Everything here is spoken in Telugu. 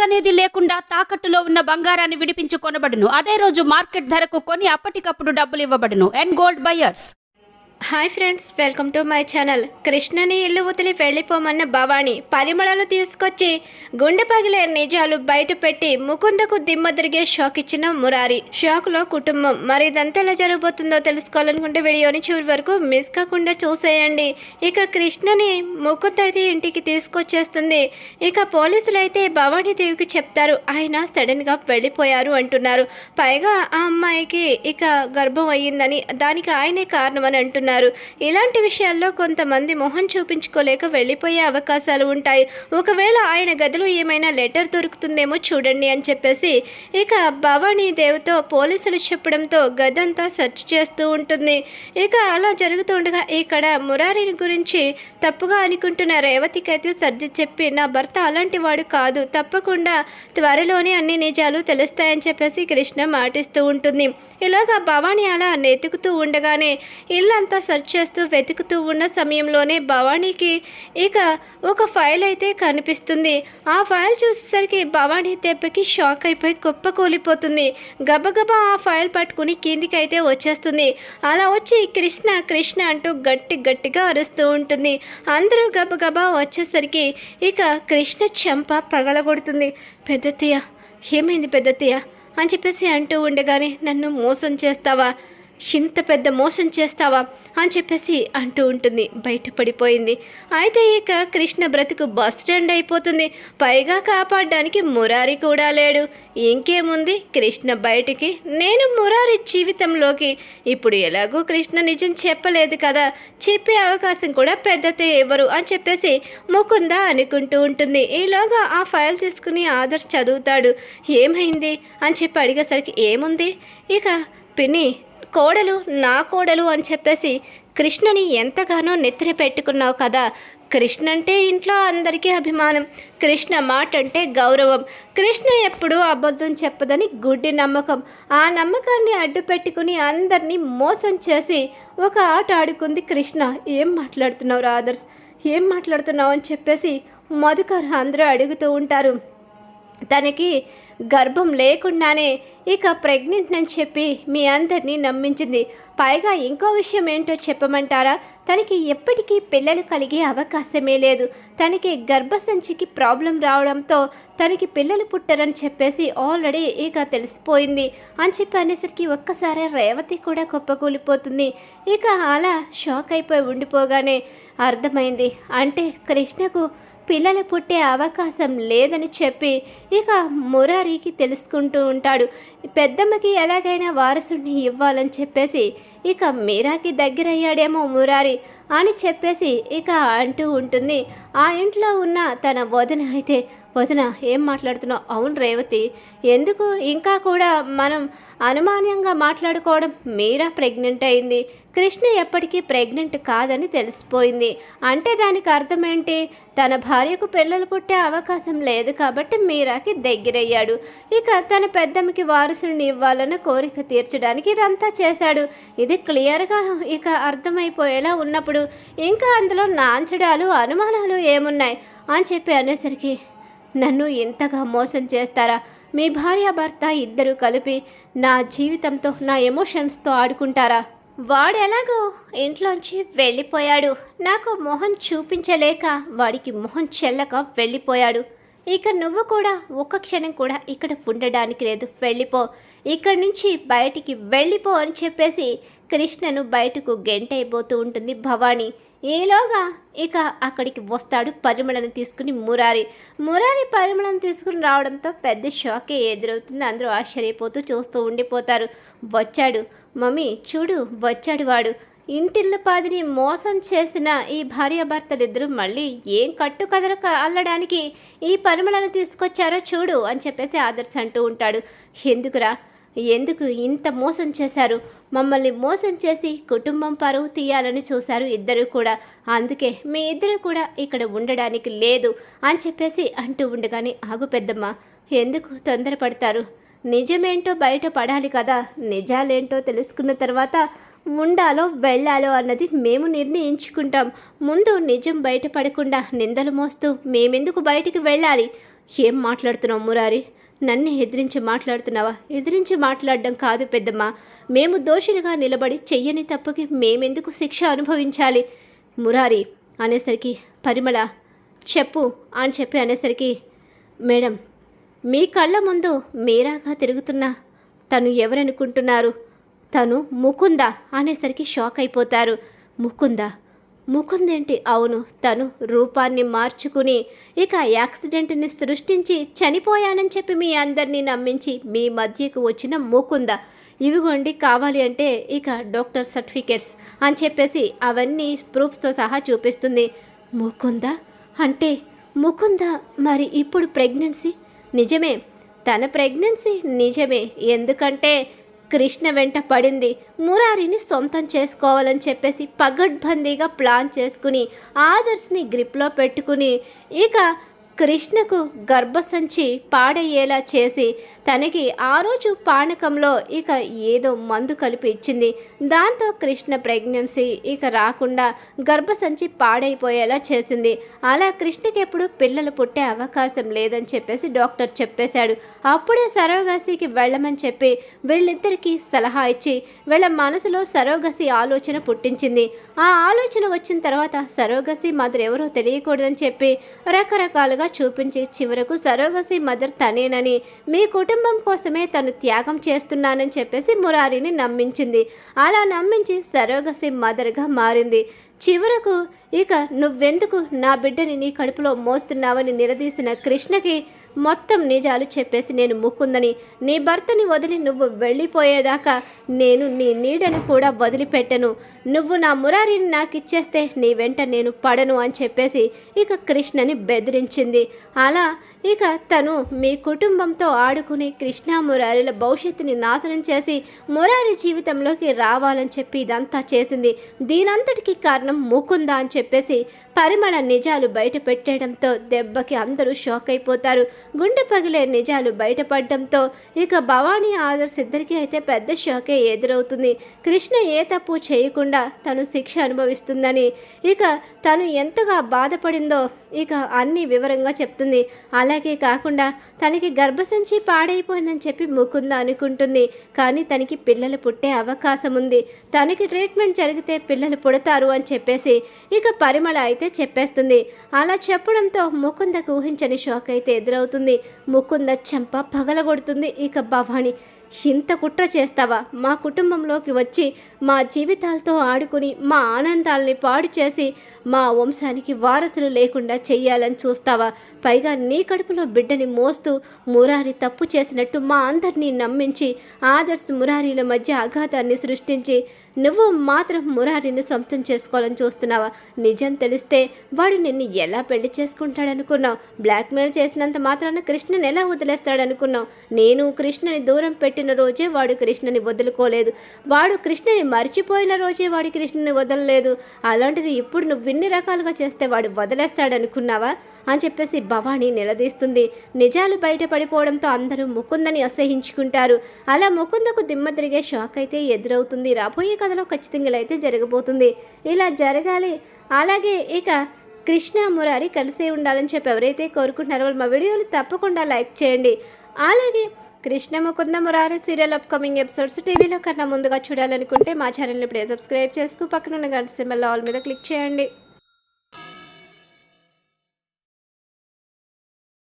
అనేది లేకుండా తాకట్టులో ఉన్న బంగారాన్ని విడిపించి కొనబడును. అదే రోజు మార్కెట్ ధరకు కొని అప్పటికప్పుడు డబ్బులు ఇవ్వబడును. And gold buyers hi friends welcome to my channel. కృష్ణని ఇల్లు వదిలి వెళ్ళిపోమన్న భవాని పరిమళను తీసుకొచ్చి గుండె పగిలే నిజాలు బయట పెట్టి ముకుందకు దిమ్మ తిరిగే షాక్ ఇచ్చిన మురారి. షాక్లో కుటుంబం మరి ఇదంతా ఎలా జరగబోతుందో తెలుసుకోవాలనుకుంటే వీడియోని చివరి వరకు మిస్ కాకుండా చూసేయండి. ఇక కృష్ణని ముకుంద్ అయితే ఇంటికి తీసుకొచ్చేస్తుంది. ఇక పోలీసులు అయితే భవానీ దేవికి చెప్తారు ఆయన సడన్గా వెళ్ళిపోయారు అంటున్నారు. పైగా ఆ అమ్మాయికి ఇక గర్భం అయ్యిందని దానికి ఆయనే కారణమని అంటున్నారు. ఇలాంటి విషయాల్లో కొంతమంది మొహం చూపించుకోలేక వెళ్ళిపోయే అవకాశాలు ఉంటాయి. ఒకవేళ ఆయన గదిలో ఏమైనా లెటర్ దొరుకుతుందేమో చూడండి అని చెప్పేసి ఇక భవానీ దేవతో పోలీసులు చెప్పడంతో గదంతా సెర్చ్ చేస్తూ ఉంటుంది. ఇక అలా జరుగుతుండగా ఇక్కడ మురారిని గురించి తప్పుగా అనుకుంటున్న రేవతికైతే సర్జి చెప్పి నా భర్త అలాంటి వాడు కాదు. తప్పకుండా త్వరలోనే అన్ని నిజాలు తెలుస్తాయని చెప్పేసి కృష్ణ మాటిస్తూ ఉంటుంది. ఇలాగా భవానీ అలా నెతుకుతూ ఉండగానే ఇల్లంతా సెర్చ్ చేస్తూ వెతుకుతూ ఉన్న సమయంలోనే భవానీకి ఇక ఒక ఫైల్ అయితే కనిపిస్తుంది. ఆ ఫైల్ చూసేసరికి భవానీ దెబ్బకి షాక్ అయిపోయి కుప్పకూలిపోతుంది గబగబా ఆ ఫైల్ పట్టుకుని కిందికి అయితే వచ్చేస్తుంది. అలా వచ్చి కృష్ణ కృష్ణ అంటూ గట్టి గట్టిగా అరుస్తూ ఉంటుంది. అందరూ గబగబా వచ్చేసరికి ఇక కృష్ణ చెంప పగలగొడుతుంది. పెద్దతీయ ఏమైంది పెద్దతీయ అని చెప్పేసి అంటూ ఉండగానే నన్ను మోసం చేస్తావా? ఇంత పెద్ద మోసం చేస్తావా? అని చెప్పేసి అంటూ ఉంటుంది. బయటపడిపోయింది. అయితే ఇక కృష్ణ బ్రతుకు బస్ స్టాండ్ అయిపోతుంది. పైగా కాపాడడానికి మురారి కూడా లేడు. ఇంకేముంది? కృష్ణ బయటికి. నేను మురారి జీవితంలోకి ఇప్పుడు ఎలాగో కృష్ణ నిజం చెప్పలేదు కదా. చెప్పే అవకాశం కూడా పెద్దతే ఎవరు అని చెప్పేసి ముకుంద అనుకుంటూ ఉంటుంది. ఈలోగా ఆ ఫైల్ తీసుకుని ఆదర్శ్ చదువుతాడు. ఏమైంది? అని చెప్పి అడిగేసరికి ఏముంది? ఇక పిన్ని కోడలు నా కోడలు అని చెప్పేసి కృష్ణని ఎంతగానో నెత్తిన పెట్టుకున్నావు కదా. కృష్ణ అంటే ఇంట్లో అందరికీ అభిమానం. కృష్ణ మాట అంటే గౌరవం. కృష్ణ ఎప్పుడూ అబద్ధం చెప్పదని గుడ్డి నమ్మకం. ఆ నమ్మకాన్ని అడ్డు పెట్టుకుని అందరినీ మోసం చేసి ఒక ఆట ఆడుకుంది కృష్ణ. ఏం మాట్లాడుతున్నావు రాదర్స్ ఏం మాట్లాడుతున్నావు అని చెప్పేసి మధుకర్ అందరూ అడుగుతూ ఉంటారు. తనకి గర్భం లేకుండానే ఇక ప్రెగ్నెంట్ అని చెప్పి మీ అందరినీ నమ్మించింది. పైగా ఇంకో విషయం ఏంటో చెప్పమంటారా? తనకి ఎప్పటికీ పిల్లలు కలిగే అవకాశమే లేదు. తనకి గర్భసంచికి ప్రాబ్లం రావడంతో తనకి పిల్లలు పుట్టరని చెప్పేసి ఆల్రెడీ ఇక తెలిసిపోయింది. అని చెప్పి అనేసరికి ఒక్కసారి రేవతి కూడా కుప్పకూలిపోతుంది. ఇక అలా షాక్ అయిపోయి ఉండిపోగానే అర్థమైంది. అంటే కృష్ణకు పిల్లలు పుట్టే అవకాశం లేదని చెప్పి ఇక మురారికి తెలుసుకుంటూ ఉంటాడు. పెద్దమ్మకి ఎలాగైనా వారసుడిని ఇవ్వాలని చెప్పేసి ఇక మీరాకి దగ్గరయ్యాడేమో మురారి అని చెప్పేసి ఇక అంటూ ఉంటుంది. ఆ ఇంట్లో ఉన్న తన వదిన అయితే వదిన ఏం మాట్లాడుతున్నావు? అవును రేవతి. ఎందుకు? ఇంకా కూడా మనం అనుమానంగా మాట్లాడుకోవడం మీరా ప్రెగ్నెంట్ అయింది. కృష్ణ ఎప్పటికీ ప్రెగ్నెంట్ కాదని తెలిసిపోయింది. అంటే దానికి అర్థం ఏంటి తన భార్యకు పిల్లలు పుట్టే అవకాశం లేదు కాబట్టి మీరాకి దగ్గరయ్యాడు. ఇక తన పెద్దమ్మకి వారసుని ఇవ్వాలన్న కోరిక తీర్చడానికి ఇదంతా చేశాడు. ఇది ఇది క్లియర్గా ఇక అర్థమైపోయేలా ఉన్నప్పుడు ఇంకా అందులో నాంచడాలు అనుమానాలు ఏమున్నాయి అని చెప్పి అనేసరికి నన్ను ఇంతగా మోసం చేస్తారా? మీ భార్య భర్త ఇద్దరు కలిపి నా జీవితంతో నా ఎమోషన్స్తో ఆడుకుంటారా? వాడు ఎలాగో ఇంట్లోంచి వెళ్ళిపోయాడు. నాకు మొహం చూపించలేక వాడికి మొహం చెల్లక వెళ్ళిపోయాడు. ఇక నువ్వు కూడా ఒక్క క్షణం కూడా ఇక్కడ ఉండడానికి లేదు. వెళ్ళిపో. ఇక్కడి నుంచి బయటికి వెళ్ళిపో అని చెప్పేసి కృష్ణను బయటకు గెంటైపోతూ ఉంటుంది భవానీ. ఏలోగా ఇక అక్కడికి వస్తాడు పరిమళను తీసుకుని మురారి. మురారి పరిమళను తీసుకుని రావడంతో పెద్ద షాకే ఎదురవుతుంది. అందరూ ఆశ్చర్యపోతూ చూస్తూ ఉండిపోతారు. వచ్చాడు. మమ్మీ చూడు వచ్చాడు వాడు. ఇంటిల్లు పాదిని మోసం చేసిన ఈ భార్యాభర్తలిద్దరూ మళ్ళీ ఏం కట్టు కదలక అల్లడానికి ఈ పరిమళను తీసుకొచ్చారో చూడు అని చెప్పేసి ఆదర్శ అంటూ ఉంటాడు. ఎందుకురా? ఎందుకు ఇంత మోసం చేశారు? మమ్మల్ని మోసం చేసి కుటుంబం పరువు తీయాలని చూశారు ఇద్దరు కూడా. అందుకే మీ ఇద్దరు కూడా ఇక్కడ ఉండడానికి లేదు అని చెప్పేసి అంటూ ఉండగానే ఆగు పెద్దమ్మ ఎందుకు తొందరపడతారు? నిజమేంటో బయట పడాలి కదా. నిజాలేంటో తెలుసుకున్న తర్వాత ఉండాలో వెళ్ళాలో అన్నది మేము నిర్ణయించుకుంటాం. ముందు నిజం బయటపడకుండా నిందలు మోస్తూ మేమెందుకు బయటికి వెళ్ళాలి? ఏం మాట్లాడుతున్నాం మురారి? నన్ను ఎదిరించి మాట్లాడుతున్నావా? ఎదిరించి మాట్లాడడం కాదు పెద్దమ్మ. మేము దోషులుగా నిలబడి చెయ్యని తప్పుకి మేమెందుకు శిక్ష అనుభవించాలి? మురారి అనేసరికి పరిమళ చెప్పు అని చెప్పి అనేసరికి మేడం మీ కళ్ళ ముందు మీరాగా తిరుగుతున్న తను ఎవరనుకుంటున్నారు? తను ముకుందా అనేసరికి షాక్ అయిపోతారు. ముకుందా ముకుందేంటి? అవును తను రూపాన్ని మార్చుకుని ఇక యాక్సిడెంట్ని సృష్టించి చనిపోయానని చెప్పి మీ అందరినీ నమ్మించి మీ మధ్యకు వచ్చిన ముకుంద. ఇవిగోండి కావాలి అంటే ఇక డాక్టర్ సర్టిఫికేట్స్ అని చెప్పేసి అవన్నీ ప్రూఫ్స్తో సహా చూపిస్తుంది. ముకుంద? అంటే ముకుంద మరి ఇప్పుడు ప్రెగ్నెన్సీ? నిజమే తన ప్రెగ్నెన్సీ నిజమే. ఎందుకంటే కృష్ణ వెంట పడింది. మురారిని సొంతం చేసుకోవాలని చెప్పేసి పగడ్బందీగా ప్లాన్ చేసుకుని ఆదర్శ్ని గ్రిప్లో పెట్టుకుని ఇక కృష్ణకు గర్భసంచి పాడయ్యేలా చేసి తనకి ఆ రోజు పానకంలో ఇక ఏదో మందు కలిపి ఇచ్చింది దాంతో కృష్ణ ప్రెగ్నెన్సీ ఇక రాకుండా గర్భసంచి పాడైపోయేలా చేసింది. అలా కృష్ణకి ఎప్పుడు పిల్లలు పుట్టే అవకాశం లేదని చెప్పేసి డాక్టర్ చెప్పేశాడు. అప్పుడే సరోగసికి వెళ్ళమని చెప్పి వీళ్ళిద్దరికీ సలహా ఇచ్చి వీళ్ళ మనసులో సరోగసి ఆలోచన పుట్టించింది. ఆ ఆలోచన వచ్చిన తర్వాత సరోగసి మాదిరి ఎవరో తెలియకూడదని చెప్పి రకరకాలుగా చూపించి చివరకు సరోగసి మదర్ తనేనని మీ కుటుంబం కోసమే తను త్యాగం చేస్తున్నానని చెప్పేసి మురారిని నమ్మించింది. అలా నమ్మించి సరోగసి మదర్గా మారింది. చివరకు ఇక నువ్వెందుకు నా బిడ్డని నీ కడుపులో మోస్తున్నావని నిలదీసిన కృష్ణకి మొత్తం నిజాలు చెప్పేసి నేను ముక్కుందని నీ భర్తని వదిలి నువ్వు వెళ్ళిపోయేదాకా నేను నీ నీడని కూడా వదిలిపెట్టను. నువ్వు నా మురారిని నాకు ఇచ్చేస్తే నీ వెంట నేను పడను అని చెప్పేసి ఇక కృష్ణని బెదిరించింది. అలా ఇక తను మీ కుటుంబంతో ఆడుకుని కృష్ణ మురారిల భవిష్యత్తుని నాశనం చేసి మురారి జీవితంలోకి రావాలని చెప్పి ఇదంతా చేసింది. దీనంతటికి కారణం ముకుంద అని చెప్పేసి పరిమళ నిజాలు బయట పెట్టేయడంతో దెబ్బకి అందరూ షాక్ అయిపోతారు. గుండె పగిలే నిజాలు బయటపడడంతో ఇక భవానీ ఆదర్శ్ ఇద్దరికీ అయితే పెద్ద షాకే ఎదురవుతుంది. కృష్ణ ఏ తప్పు చేయకుండా తను శిక్ష అనుభవిస్తుందని. ఇక తను ఎంతగా బాధపడిందో ఇక అన్ని వివరంగా చెప్తుంది. అలాగే కాకుండా తనకి గర్భసంచి పాడైపోయిందని చెప్పి ముకుంద అనుకుంటుంది. కానీ తనకి పిల్లలు పుట్టే అవకాశం ఉంది. తనకి ట్రీట్మెంట్ జరిగితే పిల్లలు పుడతారు అని చెప్పేసి ఇక పరిమళ అయితే చెప్పేస్తుంది. అలా చెప్పడంతో ముకుందకు ఊహించని షాక్ అయితే ఎదురవుతుంది. ముకుంద చెంప పగలగొడుతుంది. ఇక భవాని ఇంత కుట్ర చేస్తావా? మా కుటుంబంలోకి వచ్చి మా జీవితాలతో ఆడుకుని మా ఆనందాల్ని పాడు చేసి మా వంశానికి వారసులు లేకుండా చెయ్యాలని చూస్తావా? పైగా నీ కడుపులో బిడ్డని మోస్తూ మురారి తప్పు చేసినట్టు మా అందరినీ నమ్మించి ఆదర్శ్ మురారీల మధ్య అఘాతాన్ని సృష్టించి నువ్వు మాత్రం మురారిని సొంతం చేసుకోవాలని చూస్తున్నావా? నిజం తెలిస్తే వాడు నిన్ను ఎలా పెళ్ళి చేసుకుంటాడనుకున్నావు? బ్లాక్మెయిల్ చేసినంత మాత్రాన కృష్ణని ఎలా వదిలేస్తాడనుకున్నావు? నేను కృష్ణని దూరం పెట్టిన రోజే వాడు కృష్ణని వదులుకోలేదు. వాడు కృష్ణని మర్చిపోయిన రోజే వాడు కృష్ణని వదలలేదు. అలాంటిది ఇప్పుడు నువ్వు ఇన్ని రకాలుగా చేస్తే వాడు వదిలేస్తాడనుకున్నావా? అని చెప్పేసి భవాని నిలదీస్తుంది. నిజాలు బయటపడిపోవడంతో అందరూ ముకుందని అసహించుకుంటారు. అలా ముకుందకు దిమ్మ తిరిగే షాక్ అయితే ఎదురవుతుంది. రాబోయే కథలో ఖచ్చితంగా అయితే జరగబోతుంది. ఇలా జరగాలి. అలాగే ఇక కృష్ణ మురారి కలిసే ఉండాలని చెప్పి ఎవరైతే కోరుకుంటున్నారో వాళ్ళు మా వీడియోలు తప్పకుండా లైక్ చేయండి. అలాగే Krishna Mukunda Murari serial upcoming episodes టీవీలో కన్నా ముందుగా చూడాలనుకుంటే మా ఛానల్ని ఇప్పుడే సబ్స్క్రైబ్ చేసుకు పక్కన ఉన్న గంట సింబల్ ఆల్ మీద క్లిక్ చేయండి.